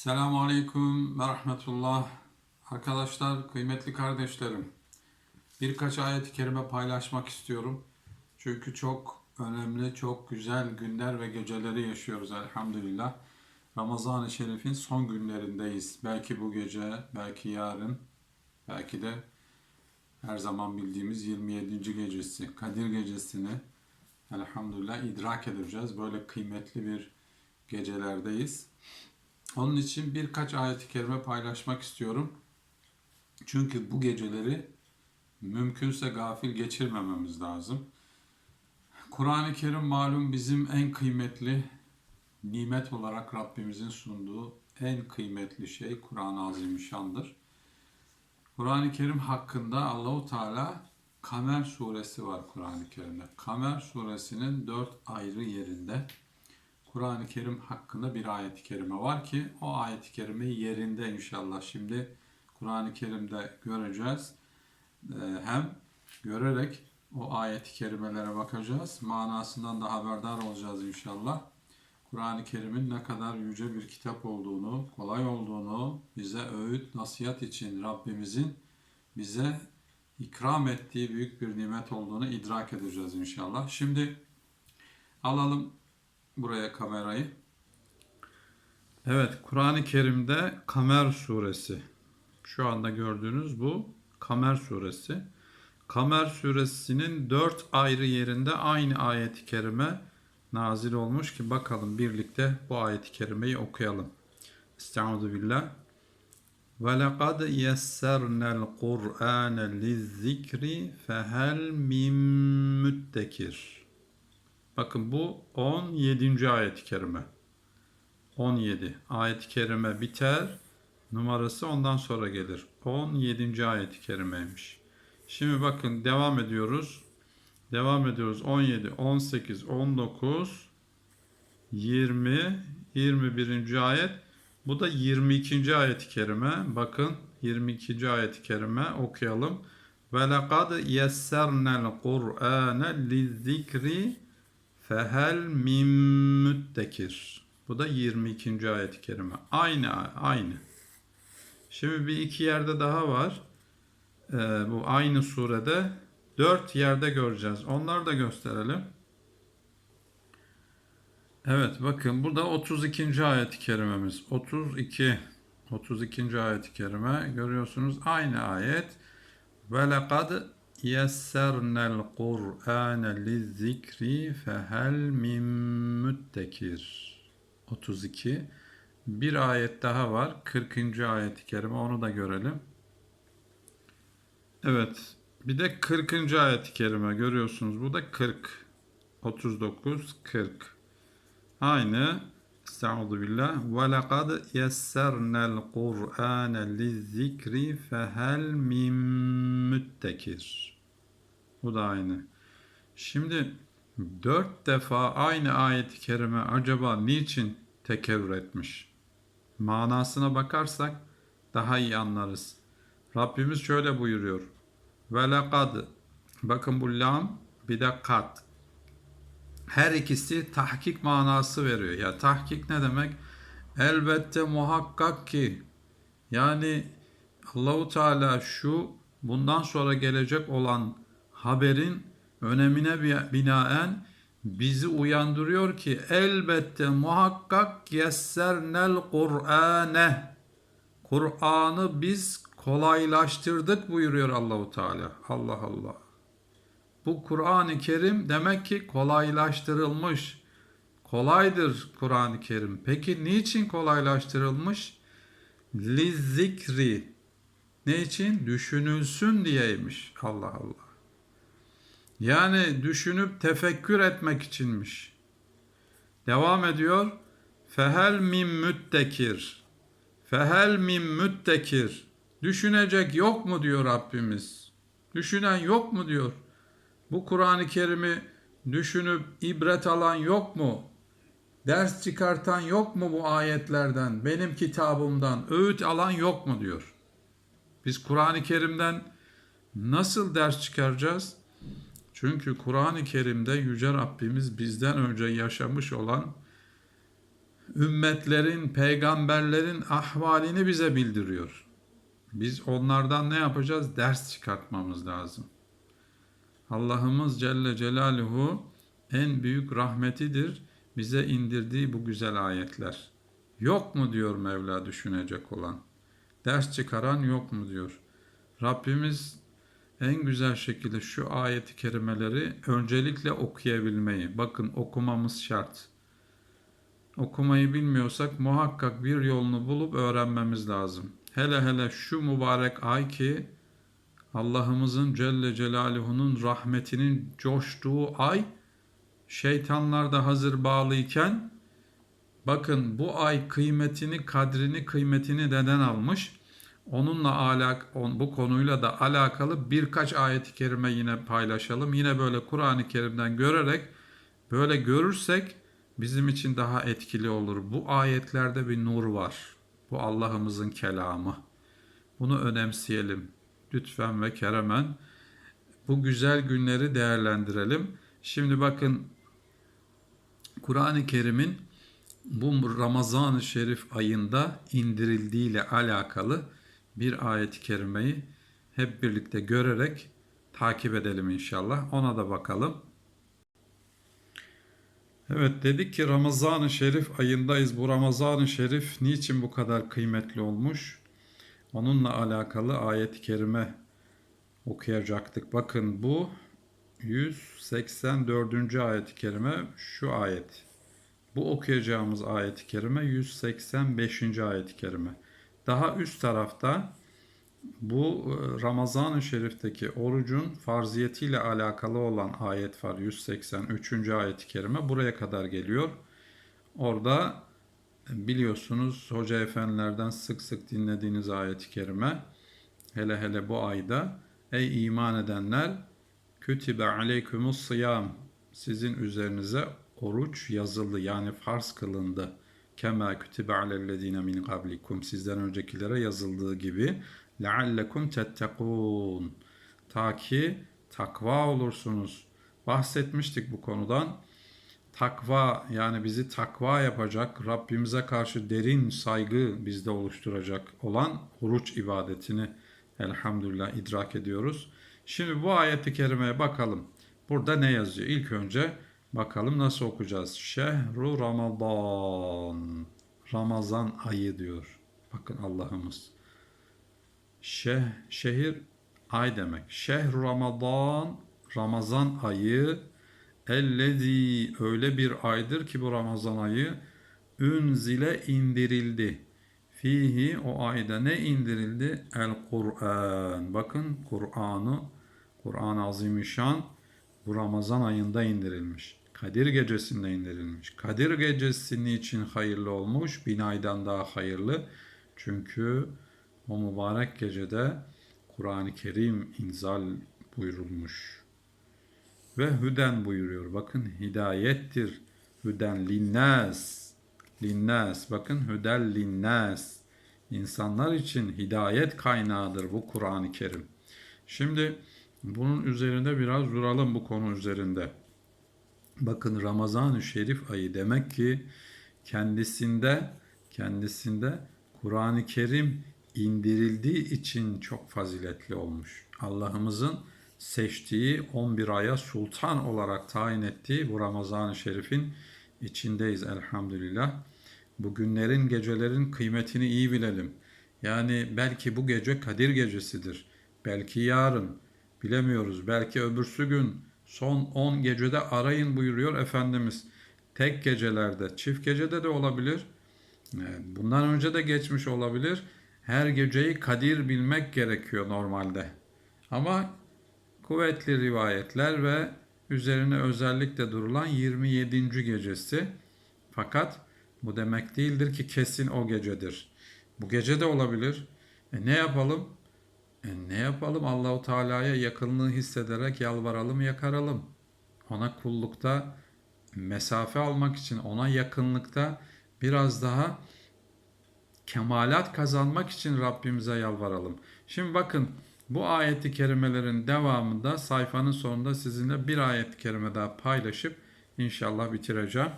Selamun Aleyküm ve Rahmetullah. Arkadaşlar, kıymetli kardeşlerim. Birkaç ayet-i kerime paylaşmak istiyorum. Çünkü çok önemli, çok güzel günler ve geceleri yaşıyoruz elhamdülillah. Ramazan-ı Şerif'in son günlerindeyiz. Belki bu gece, belki yarın, belki de her zaman bildiğimiz 27. gecesi, Kadir gecesini elhamdülillah idrak edeceğiz. Böyle kıymetli bir gecelerdeyiz. Onun için birkaç ayet-i kerime paylaşmak istiyorum. Çünkü bu geceleri mümkünse gafil geçirmememiz lazım. Kur'an-ı Kerim malum bizim en kıymetli nimet olarak Rabbimizin sunduğu en kıymetli şey Kur'an-ı Azimüşşan'dır. Kur'an-ı Kerim hakkında Allahu Teala Kamer suresi var Kur'an-ı Kerim'de. Kamer suresinin dört ayrı yerinde Kur'an-ı Kerim hakkında bir ayet-i kerime var ki o ayet-i kerimeyi yerinde inşallah şimdi Kur'an-ı Kerim'de göreceğiz. Ee, Hem görerek o ayet-i kerimelere bakacağız. Manasından da haberdar olacağız inşallah. Kur'an-ı Kerim'in ne kadar yüce bir kitap olduğunu, kolay olduğunu, bize öğüt, nasihat için Rabbimizin bize ikram ettiği büyük bir nimet olduğunu idrak edeceğiz inşallah. Şimdi alalım buraya kamerayı. Evet, Kur'an-ı Kerim'de Kamer suresi. Şu anda gördüğünüz bu Kamer suresi. Kamer suresinin dört ayrı yerinde aynı ayet-i kerime nazil olmuş ki bakalım birlikte bu ayet-i kerimeyi okuyalım. Estaizu billah. Lekad yessernel Kur'ane lizzikri fehel mim müttekir. Bakın bu 17. ayet-i kerime. 17. Ayet-i kerime biter. Numarası ondan sonra gelir. 17. ayet-i kerimeymiş. Şimdi bakın devam ediyoruz. Devam ediyoruz. 17, 18, 19, 20, 21. ayet. Bu da 22. ayet-i kerime. Bakın 22. ayet-i kerime okuyalım. Ve lekad yessernel Kur'ane lizzikri Fehel mim müttekir. Bu da 22. ayet-i kerime. Aynı aynı. Şimdi bir iki yerde daha var. Ee, bu aynı surede dört yerde göreceğiz. Onları da gösterelim. Evet bakın burada 32. ayet-i kerimemiz. 32. 32. ayet-i kerime görüyorsunuz aynı ayet. Ve lekad yessernel Kur'ane lizzikri fehel mim müttekir. 32. Bir ayet daha var. 40. ayet-i kerime onu da görelim. Evet. Bir de 40. ayet-i kerime görüyorsunuz. Bu da 40. 39, 40. Aynı. Estaizu billah. Ve lekad yessernel Kur'ane lizzikri fehel mim müttekir. Bu da aynı. Şimdi dört defa aynı ayet-i kerime acaba niçin tekerrür etmiş? Manasına bakarsak daha iyi anlarız. Rabbimiz şöyle buyuruyor. Ve lekad bakın bu lam bir de kat. Her ikisi tahkik manası veriyor. Ya tahkik ne demek? Elbette muhakkak ki yani Allahu Teala şu bundan sonra gelecek olan haberin önemine binaen bizi uyandırıyor ki elbette muhakkak yessernel Kur'ane Kur'an'ı biz kolaylaştırdık buyuruyor Allahu Teala. Allah Allah. Bu Kur'an-ı Kerim demek ki kolaylaştırılmış. Kolaydır Kur'an-ı Kerim. Peki niçin kolaylaştırılmış? Lizzikri. Ne için? Düşünülsün diyeymiş. Allah Allah. Yani düşünüp tefekkür etmek içinmiş. Devam ediyor. Fehel mim müttekir. Fehel mim müttekir. Düşünecek yok mu diyor Rabbimiz. Düşünen yok mu diyor. Bu Kur'an-ı Kerim'i düşünüp ibret alan yok mu? Ders çıkartan yok mu bu ayetlerden, benim kitabımdan, öğüt alan yok mu diyor. Biz Kur'an-ı Kerim'den nasıl ders çıkaracağız? Çünkü Kur'an-ı Kerim'de Yüce Rabbimiz bizden önce yaşamış olan ümmetlerin, peygamberlerin ahvalini bize bildiriyor. Biz onlardan ne yapacağız? Ders çıkartmamız lazım. Allah'ımız Celle Celaluhu en büyük rahmetidir bize indirdiği bu güzel ayetler. Yok mu diyor Mevla düşünecek olan. Ders çıkaran yok mu diyor. Rabbimiz en güzel şekilde şu ayeti kerimeleri öncelikle okuyabilmeyi. Bakın okumamız şart. Okumayı bilmiyorsak muhakkak bir yolunu bulup öğrenmemiz lazım. Hele hele şu mübarek ay ki Allah'ımızın Celle Celaluhu'nun rahmetinin coştuğu ay şeytanlar da hazır bağlıyken bakın bu ay kıymetini, kadrini, kıymetini neden almış? Onunla alak bu konuyla da alakalı birkaç ayet-i kerime yine paylaşalım. Yine böyle Kur'an-ı Kerim'den görerek böyle görürsek bizim için daha etkili olur. Bu ayetlerde bir nur var. Bu Allah'ımızın kelamı. Bunu önemseyelim. Lütfen ve keremen bu güzel günleri değerlendirelim. Şimdi bakın Kur'an-ı Kerim'in bu Ramazan-ı Şerif ayında indirildiği ile alakalı bir ayet-i kerimeyi hep birlikte görerek takip edelim inşallah. Ona da bakalım. Evet dedik ki Ramazan-ı Şerif ayındayız. Bu Ramazan-ı Şerif niçin bu kadar kıymetli olmuş? Onunla alakalı ayet-i kerime okuyacaktık. Bakın bu 184. ayet-i kerime şu ayet. Bu okuyacağımız ayet-i kerime 185. ayet-i kerime. Daha üst tarafta bu e, Ramazan-ı Şerif'teki orucun farziyetiyle alakalı olan ayet var. 183. ayet-i kerime buraya kadar geliyor. Orada biliyorsunuz hoca efendilerden sık sık dinlediğiniz ayet-i kerime hele hele bu ayda ey iman edenler kütibe aleykumus sıyam sizin üzerinize oruç yazıldı yani farz kılındı. Kema kütibe alellezine min qablikum sizden öncekilere yazıldığı gibi leallekum tettekûn ta ki takva olursunuz. Bahsetmiştik bu konudan. Takva yani bizi takva yapacak, Rabbimize karşı derin saygı bizde oluşturacak olan oruç ibadetini elhamdülillah idrak ediyoruz. Şimdi bu ayeti kerimeye bakalım. Burada ne yazıyor? İlk önce bakalım nasıl okuyacağız. Şehru Ramazan. Ramazan ayı diyor. Bakın Allah'ımız. Şeh, şehir ay demek. Şehru Ramazan. Ramazan ayı. Ellezi öyle bir aydır ki bu Ramazan ayı ünzile indirildi. Fihi o ayda ne indirildi? El Kur'an. Bakın Kur'an'ı Kur'an-ı Azimüşşan bu Ramazan ayında indirilmiş. Kadir gecesinde indirilmiş. Kadir gecesi için hayırlı olmuş? Bin aydan daha hayırlı. Çünkü o mübarek gecede Kur'an-ı Kerim inzal buyurulmuş. Ve hüden buyuruyor. Bakın hidayettir. Hüden linnas. Linnas. Bakın hüdel linnas. İnsanlar için hidayet kaynağıdır bu Kur'an-ı Kerim. Şimdi bunun üzerinde biraz duralım bu konu üzerinde. Bakın Ramazan-ı Şerif ayı demek ki kendisinde kendisinde Kur'an-ı Kerim indirildiği için çok faziletli olmuş. Allah'ımızın seçtiği 11 aya sultan olarak tayin ettiği bu Ramazan-ı Şerif'in içindeyiz elhamdülillah. Bu günlerin, gecelerin kıymetini iyi bilelim. Yani belki bu gece Kadir gecesidir. Belki yarın, bilemiyoruz. Belki öbürsü gün, son 10 gecede arayın buyuruyor Efendimiz. Tek gecelerde, çift gecede de olabilir. Bundan önce de geçmiş olabilir. Her geceyi kadir bilmek gerekiyor normalde. Ama kuvvetli rivayetler ve üzerine özellikle durulan 27. gecesi. Fakat bu demek değildir ki kesin o gecedir. Bu gece de olabilir. E ne yapalım? E ne yapalım? Allahu Teala'ya yakınlığı hissederek yalvaralım, yakaralım. Ona kullukta mesafe almak için ona yakınlıkta biraz daha kemalat kazanmak için Rabbimize yalvaralım. Şimdi bakın bu ayeti kerimelerin devamında sayfanın sonunda sizinle bir ayet kerime daha paylaşıp inşallah bitireceğim.